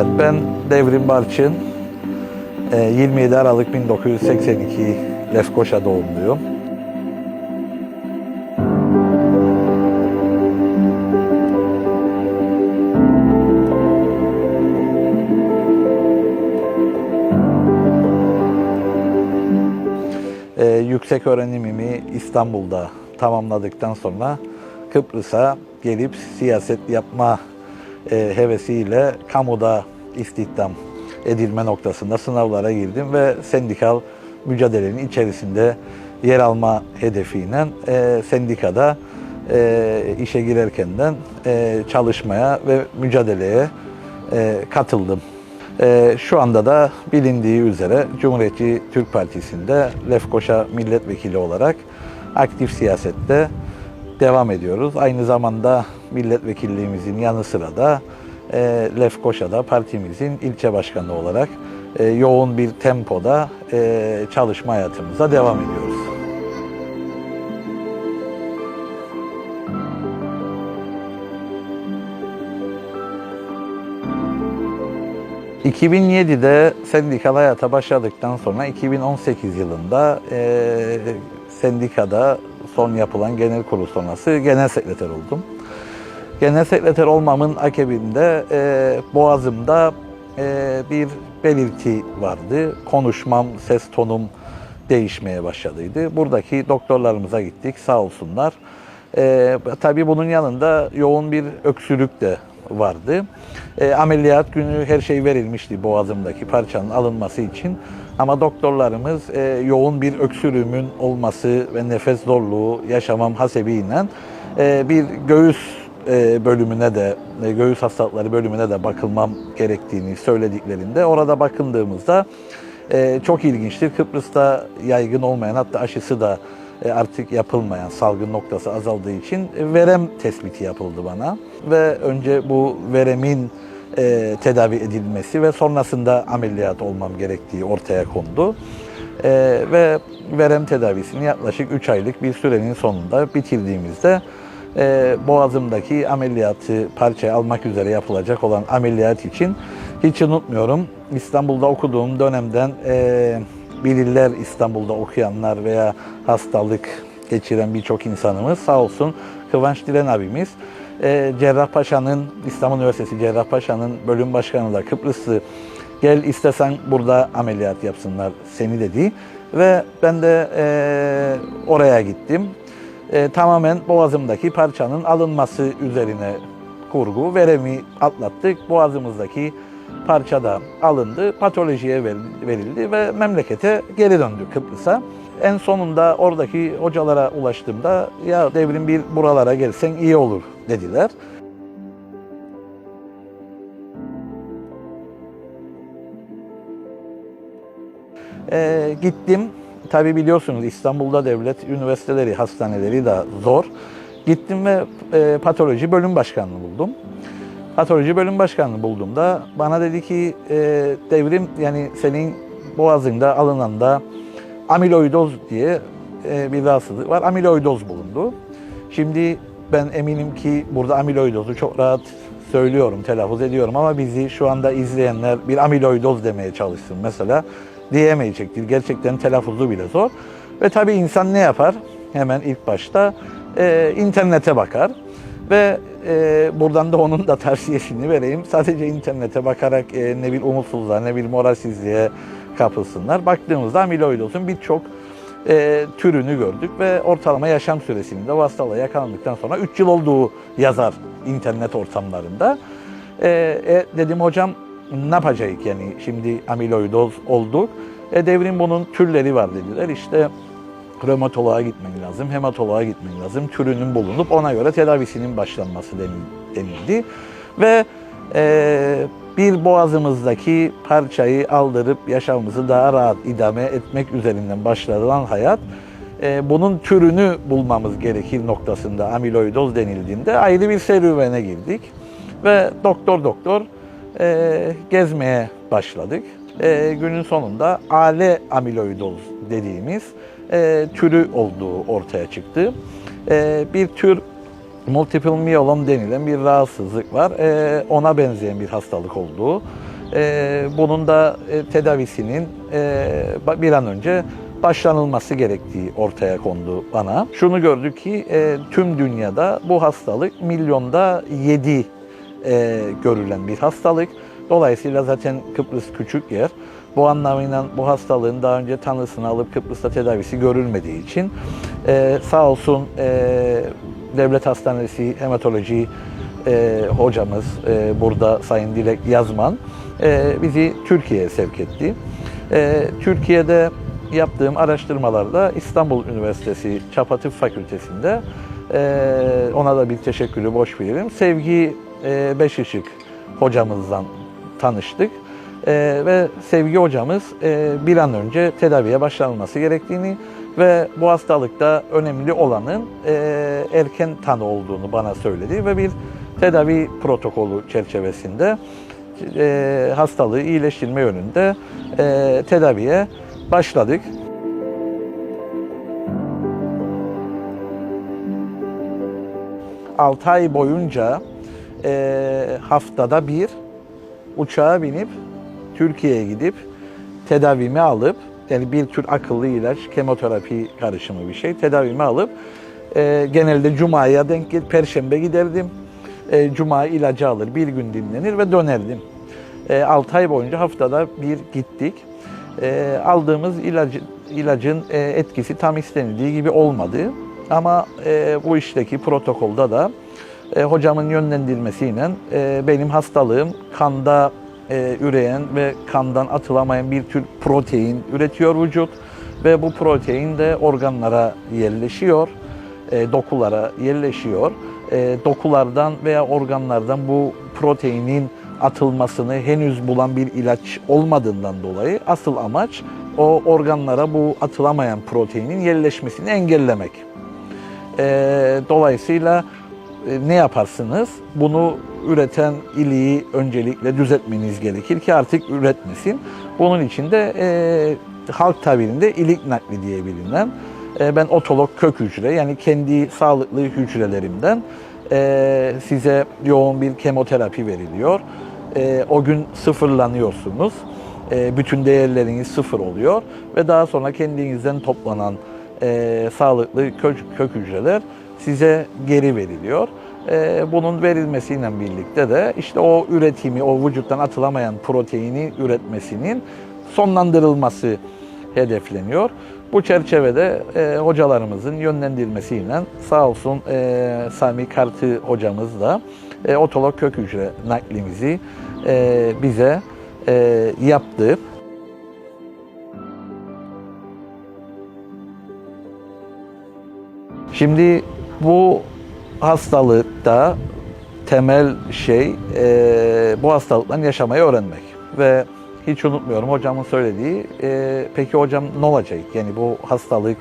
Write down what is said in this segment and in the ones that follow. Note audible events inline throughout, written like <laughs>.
Ben Devrim Barçın. Ee, 27 Aralık 1982 Lefkoşa doğumluyum. Ee, yüksek öğrenimimi İstanbul'da tamamladıktan sonra Kıbrıs'a gelip siyaset yapma e, hevesiyle kamuda istihdam edilme noktasında sınavlara girdim ve sendikal mücadelenin içerisinde yer alma hedefiyle e, sendikada e, işe girerkenden e, çalışmaya ve mücadeleye e, katıldım. E, şu anda da bilindiği üzere Cumhuriyetçi Türk Partisi'nde Lefkoşa milletvekili olarak aktif siyasette devam ediyoruz. Aynı zamanda milletvekilliğimizin yanı sıra da e, Lefkoşa'da partimizin ilçe başkanı olarak e, yoğun bir tempoda e, çalışma hayatımıza devam ediyoruz. ...2007'de sendikal hayata başladıktan sonra 2018 yılında e, sendikada son yapılan genel kurul sonrası genel sekreter oldum. Genel sekreter olmamın akabinde e, boğazımda e, bir belirti vardı. Konuşmam, ses tonum değişmeye başladıydı. Buradaki doktorlarımıza gittik sağ olsunlar. E, tabii bunun yanında yoğun bir öksürük de vardı. E, ameliyat günü her şey verilmişti boğazımdaki parçanın alınması için. Ama doktorlarımız e, yoğun bir öksürüğümün olması ve nefes zorluğu yaşamam hasebiyle e, bir göğüs e, bölümüne de, e, göğüs hastalıkları bölümüne de bakılmam gerektiğini söylediklerinde orada bakındığımızda e, çok ilginçtir. Kıbrıs'ta yaygın olmayan hatta aşısı da artık yapılmayan salgın noktası azaldığı için e, verem tespiti yapıldı bana. Ve önce bu veremin e, tedavi edilmesi ve sonrasında ameliyat olmam gerektiği ortaya kondu. E, ve verem tedavisini yaklaşık 3 aylık bir sürenin sonunda bitirdiğimizde e, boğazımdaki ameliyatı parçaya almak üzere yapılacak olan ameliyat için hiç unutmuyorum. İstanbul'da okuduğum dönemden e, bilirler İstanbul'da okuyanlar veya hastalık geçiren birçok insanımız sağ olsun Kıvanç Diren abimiz e, Cerrahpaşa'nın İstanbul Üniversitesi Cerrahpaşa'nın bölüm başkanı da Kıbrıslı gel istesen burada ameliyat yapsınlar seni dedi ve ben de e, oraya gittim. E, tamamen boğazımdaki parçanın alınması üzerine kurgu veremi atlattık. Boğazımızdaki parça da alındı, patolojiye ver- verildi ve memlekete geri döndü Kıbrıs'a. En sonunda oradaki hocalara ulaştığımda ya devrim bir buralara gelsen iyi olur dediler. Ee, gittim. Tabi biliyorsunuz İstanbul'da devlet üniversiteleri, hastaneleri de zor. Gittim ve e, patoloji bölüm başkanını buldum. Patoloji bölüm başkanını bulduğumda bana dedi ki e, devrim yani senin boğazında alınanda amiloidoz diye e, bir rahatsızlık var. Amiloidoz bulundu. Şimdi ben eminim ki burada amiloidozu çok rahat söylüyorum, telaffuz ediyorum ama bizi şu anda izleyenler bir amiloidoz demeye çalışsın mesela diyemeyecektir. Gerçekten telaffuzu bile zor. Ve tabii insan ne yapar? Hemen ilk başta e, internete bakar ve e, buradan da onun da tavsiyesini vereyim. Sadece internete bakarak e, ne bir umutsuzluğa ne bir moralsizliğe kapılsınlar. Baktığımızda amiloidozun birçok e, türünü gördük ve ortalama yaşam süresinin de hastalığa yakalandıktan sonra 3 yıl olduğu yazar internet ortamlarında. E, e, dedim hocam ne yapacağız yani şimdi amiloidoz olduk. E, devrim bunun türleri var dediler. İşte römatoloğa gitmen lazım, hematoloğa gitmen lazım. Türünün bulunup ona göre tedavisinin başlanması denil- denildi. Ve e, bir boğazımızdaki parçayı aldırıp yaşamımızı daha rahat idame etmek üzerinden başlatılan hayat e, bunun türünü bulmamız gerekir noktasında amiloidoz denildiğinde ayrı bir serüvene girdik. Ve doktor doktor e, gezmeye başladık. E, günün sonunda ale amiloidoz dediğimiz e, türü olduğu ortaya çıktı. E, bir tür multiple myelom denilen bir rahatsızlık var. E, ona benzeyen bir hastalık olduğu E, bunun da e, tedavisinin e, bir an önce başlanılması gerektiği ortaya kondu bana. Şunu gördük ki e, tüm dünyada bu hastalık milyonda 7 e, görülen bir hastalık. Dolayısıyla zaten Kıbrıs küçük yer. Bu anlamıyla bu hastalığın daha önce tanısını alıp Kıbrıs'ta tedavisi görülmediği için e, sağ olsun e, Devlet Hastanesi Hematoloji e, hocamız e, burada Sayın Dilek Yazman e, bizi Türkiye'ye sevk etti. E, Türkiye'de yaptığım araştırmalarda İstanbul Üniversitesi Çapa Tıp Fakültesi'nde e, ona da bir teşekkürü boş veririm. Sevgi e, Beşışık hocamızdan tanıştık. E, ve Sevgi hocamız e, bir an önce tedaviye başlanılması gerektiğini ve bu hastalıkta önemli olanın e, erken tanı olduğunu bana söyledi ve bir tedavi protokolü çerçevesinde e, hastalığı iyileştirme yönünde e, tedaviye başladık. 6 ay boyunca e, haftada bir uçağa binip Türkiye'ye gidip tedavimi alıp yani bir tür akıllı ilaç, kemoterapi karışımı bir şey tedavimi alıp e, genelde Cuma'ya denk gel, Perşembe giderdim. E, Cuma ilacı alır, bir gün dinlenir ve dönerdim. E, 6 ay boyunca haftada bir gittik. E, aldığımız ilacı, ilacın e, etkisi tam istenildiği gibi olmadı. Ama e, bu işteki protokolda da e, hocamın yönlendirmesiyle e, benim hastalığım kanda e, üreyen ve kandan atılamayan bir tür protein üretiyor vücut ve bu protein de organlara yerleşiyor, e, dokulara yerleşiyor. E, dokulardan veya organlardan bu proteinin atılmasını henüz bulan bir ilaç olmadığından dolayı asıl amaç o organlara bu atılamayan proteinin yerleşmesini engellemek. E, dolayısıyla ne yaparsınız? Bunu üreten iliği öncelikle düzeltmeniz gerekir ki artık üretmesin. Bunun için de e, halk tabirinde ilik nakli diye bilinen e, ben otolog kök hücre yani kendi sağlıklı hücrelerimden e, size yoğun bir kemoterapi veriliyor. E, o gün sıfırlanıyorsunuz. E, bütün değerleriniz sıfır oluyor ve daha sonra kendinizden toplanan e, sağlıklı kök, kök hücreler size geri veriliyor. E, bunun verilmesiyle birlikte de işte o üretimi, o vücuttan atılamayan proteini üretmesinin sonlandırılması hedefleniyor. Bu çerçevede e, hocalarımızın yönlendirmesiyle sağ olsun e, Sami Kartı hocamız da e, otolog kök hücre naklimizi e, bize e, yaptı. Şimdi bu hastalıkta temel şey e, bu hastalıktan yaşamayı öğrenmek ve hiç unutmuyorum hocamın söylediği e, peki hocam ne olacak yani bu hastalık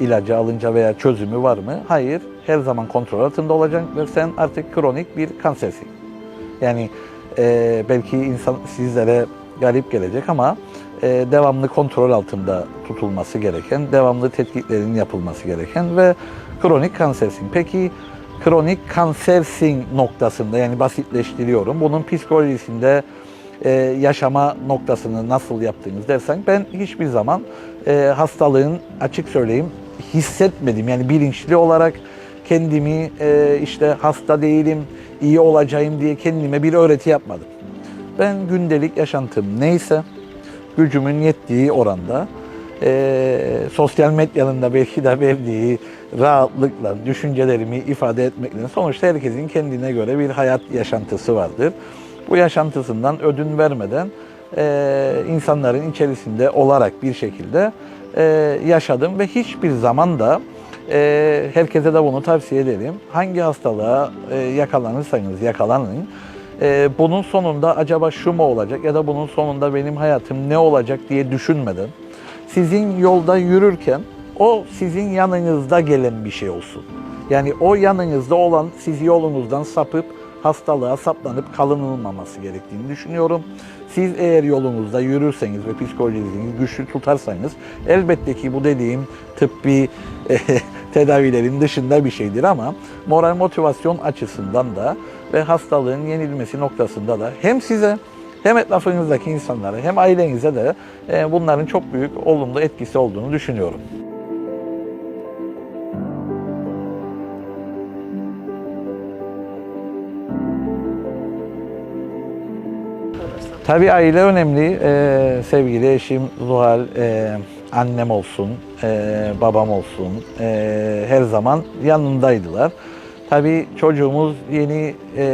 ilacı alınca veya çözümü var mı? Hayır her zaman kontrol altında olacak ve sen artık kronik bir kansersin. Yani e, belki insan sizlere garip gelecek ama e, devamlı kontrol altında tutulması gereken, devamlı tetkiklerin yapılması gereken ve kronik kansersin. Peki kronik kansersin noktasında yani basitleştiriyorum. Bunun psikolojisinde e, yaşama noktasını nasıl yaptığınız dersen ben hiçbir zaman e, hastalığın açık söyleyeyim hissetmedim. Yani bilinçli olarak kendimi e, işte hasta değilim, iyi olacağım diye kendime bir öğreti yapmadım. Ben gündelik yaşantım neyse gücümün yettiği oranda e, sosyal medyanın da belki de verdiği rahatlıkla düşüncelerimi ifade etmekle sonuçta herkesin kendine göre bir hayat yaşantısı vardır. Bu yaşantısından ödün vermeden e, insanların içerisinde olarak bir şekilde e, yaşadım ve hiçbir zaman da e, herkese de bunu tavsiye ederim. Hangi hastalığa e, yakalanırsanız yakalanın. E, bunun sonunda acaba şu mu olacak ya da bunun sonunda benim hayatım ne olacak diye düşünmeden sizin yolda yürürken o sizin yanınızda gelen bir şey olsun. Yani o yanınızda olan sizi yolunuzdan sapıp hastalığa saplanıp kalınılmaması gerektiğini düşünüyorum. Siz eğer yolunuzda yürürseniz ve psikolojinizi güçlü tutarsanız elbette ki bu dediğim tıbbi <laughs> eh, tedavilerin dışında bir şeydir ama moral motivasyon açısından da ve hastalığın yenilmesi noktasında da hem size hem etrafınızdaki insanlara hem ailenize de e, bunların çok büyük olumlu etkisi olduğunu düşünüyorum. Tabii aile önemli. Ee, sevgili eşim Zuhal, e, annem olsun, e, babam olsun e, her zaman yanındaydılar. Tabii çocuğumuz yeni e,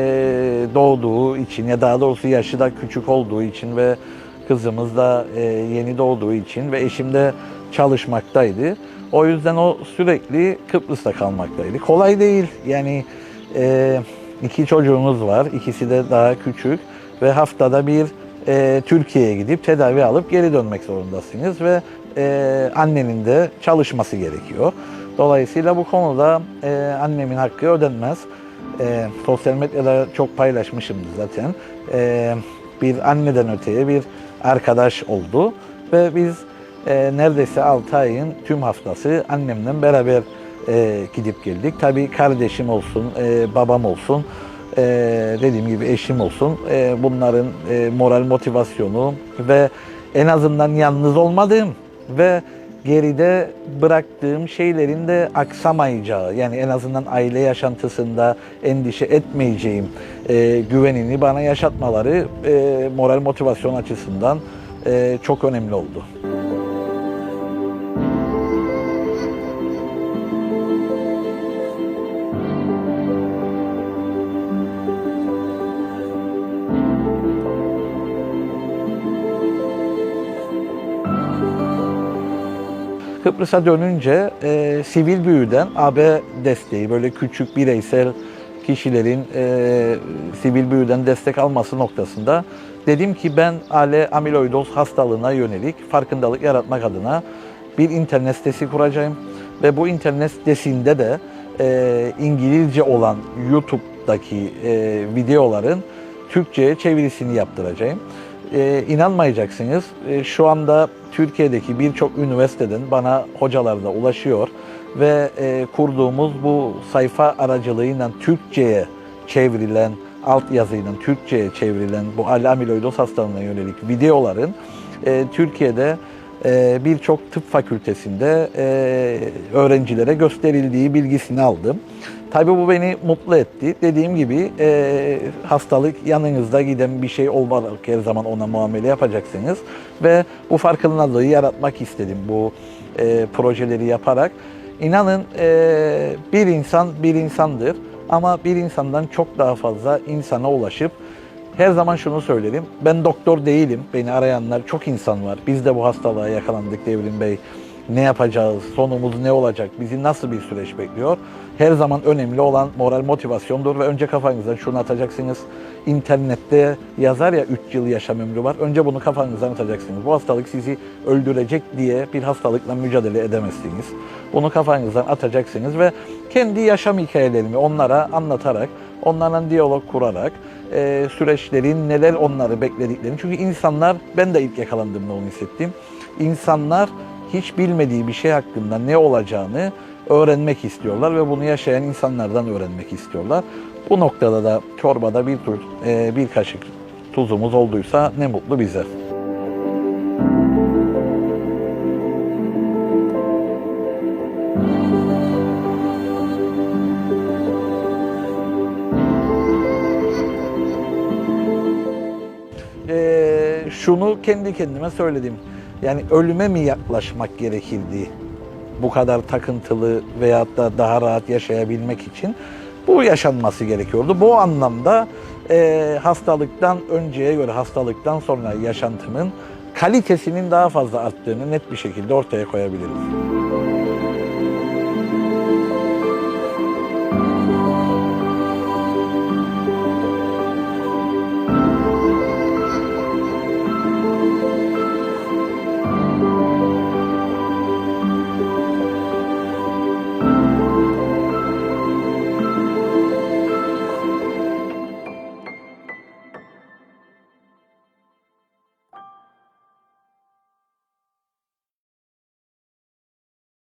doğduğu için ya daha doğrusu yaşı da küçük olduğu için ve kızımız da e, yeni doğduğu için ve eşim de çalışmaktaydı. O yüzden o sürekli Kıbrıs'ta kalmaktaydı. Kolay değil yani e, iki çocuğumuz var, ikisi de daha küçük ve haftada bir e, Türkiye'ye gidip tedavi alıp geri dönmek zorundasınız ve e, annenin de çalışması gerekiyor. Dolayısıyla bu konuda e, annemin hakkı ödenmez. E, sosyal medyada çok paylaşmışımdır zaten. E, bir anneden öteye bir arkadaş oldu ve biz e, neredeyse 6 ayın tüm haftası annemle beraber e, gidip geldik. Tabii kardeşim olsun, e, babam olsun, e, dediğim gibi eşim olsun. E, bunların e, moral motivasyonu ve en azından yalnız olmadığım ve geride bıraktığım şeylerin de aksamayacağı yani en azından aile yaşantısında endişe etmeyeceğim e, güvenini bana yaşatmaları e, moral motivasyon açısından e, çok önemli oldu. Kıbrıs'a dönünce e, sivil büyüden AB desteği böyle küçük bireysel kişilerin e, sivil büyüden destek alması noktasında dedim ki ben ale amiloidoz hastalığına yönelik farkındalık yaratmak adına bir internet sitesi kuracağım ve bu internet sitesinde de e, İngilizce olan YouTube'daki e, videoların Türkçe'ye çevirisini yaptıracağım. E, inanmayacaksınız. E, şu anda Türkiye'deki birçok üniversiteden bana hocalar da ulaşıyor ve e, kurduğumuz bu sayfa aracılığıyla Türkçe'ye çevrilen altyazıyla Türkçe'ye çevrilen bu amiloidoz hastalığına yönelik videoların e, Türkiye'de birçok tıp fakültesinde e, öğrencilere gösterildiği bilgisini aldım. Tabii bu beni mutlu etti. Dediğim gibi e, hastalık yanınızda giden bir şey olmalı. Her zaman ona muamele yapacaksınız. Ve bu farkındalığı yaratmak istedim bu e, projeleri yaparak. İnanın e, bir insan bir insandır ama bir insandan çok daha fazla insana ulaşıp her zaman şunu söylerim. Ben doktor değilim. Beni arayanlar çok insan var. Biz de bu hastalığa yakalandık Devrim Bey. Ne yapacağız? Sonumuz ne olacak? Bizi nasıl bir süreç bekliyor? Her zaman önemli olan moral motivasyondur ve önce kafanızdan şunu atacaksınız. İnternette yazar ya 3 yıl yaşam ömrü var. Önce bunu kafanızdan atacaksınız. Bu hastalık sizi öldürecek diye bir hastalıkla mücadele edemezsiniz. Bunu kafanızdan atacaksınız ve kendi yaşam hikayelerimi onlara anlatarak, onlarla diyalog kurarak, e, süreçlerin neler onları beklediklerini. Çünkü insanlar, ben de ilk yakalandığımda onu hissettim. İnsanlar hiç bilmediği bir şey hakkında ne olacağını öğrenmek istiyorlar ve bunu yaşayan insanlardan öğrenmek istiyorlar. Bu noktada da çorbada bir tuz, e, bir kaşık tuzumuz olduysa ne mutlu bize. Şunu kendi kendime söyledim. Yani ölüme mi yaklaşmak gerekirdi? Bu kadar takıntılı veyahut da daha rahat yaşayabilmek için bu yaşanması gerekiyordu. Bu anlamda e, hastalıktan önceye göre hastalıktan sonra yaşantımın kalitesinin daha fazla arttığını net bir şekilde ortaya koyabiliriz.